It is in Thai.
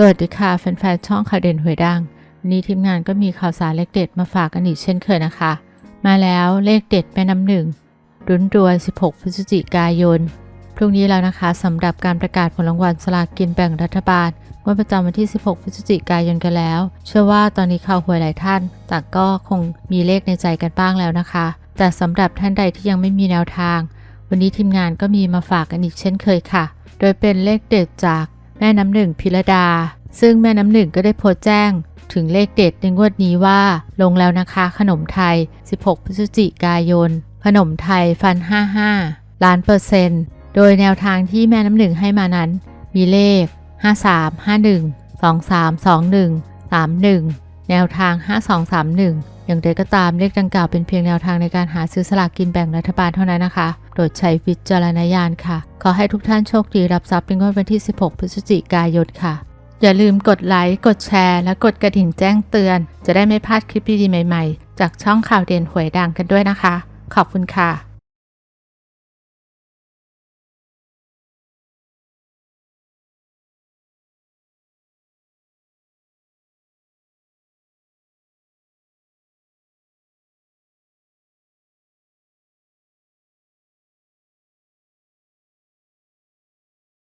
สวัสดีค่ะแฟนๆช่องข่าวเด่นหวยดังวันนี้ทีมงานก็มีข่าวสารเลขเด็ดมาฝากกันอีกเช่นเคยนะคะ มาแล้วเลขเด็ดแม่น้ำหนึ่งรุนรวย16 พฤศจิกายน พรุ่งนี้แล้วนะคะสำหรับการประกาศผลรางวัลสลากกินแบ่งรัฐบาลงวดประจำวันที่ 16 พฤศจิกายนกันแล้ว เชื่อว่าตอนนี้ข่าวหวยหลายท่านต่างก็คงมีเลขในใจกันบ้างแล้วนะคะ แต่สำหรับท่านใดที่ยังไม่มีแนวทาง วันนี้ทีมงานก็มีมาฝากกันอีกเช่นเคยค่ะ โดยเป็นเลขเด็ดจาก แม่น้ำหนึ่งพิรดา ซึ่งแม่น้ำหนึ่งก็ได้โพสต์แจ้ง ถึงเลขเด็ดในงวดนี้ว่า ลงแล้วนะคะขนมไทย 16 พฤศจิกายน ขนมไทยฟัน 55 ล้านเปอร์เซ็นต์ โดยแนวทางที่แม่น้ำหนึ่งให้มานั้น มีเลข 53 51 23 21 31 แนวทาง 5231 อย่างไรก็ตามเลขดังกล่าวเป็นเพียงแนวทางในการหาซื้อสลากกินแบ่งรัฐบาลเท่านั้นนะคะ โปรดใช้วิจารณญาณค่ะ ขอให้ทุกท่านโชคดีรับทรัพย์ในงวดวันที่ 16 พฤศจิกายนค่ะ อย่าลืมกดไลค์ กดแชร์ และกดกระดิ่งแจ้งเตือน จะได้ไม่พลาดคลิปดีๆใหม่ ๆ จากช่องข่าวเด่นหวยดังกันด้วยนะคะ ขอบคุณค่ะ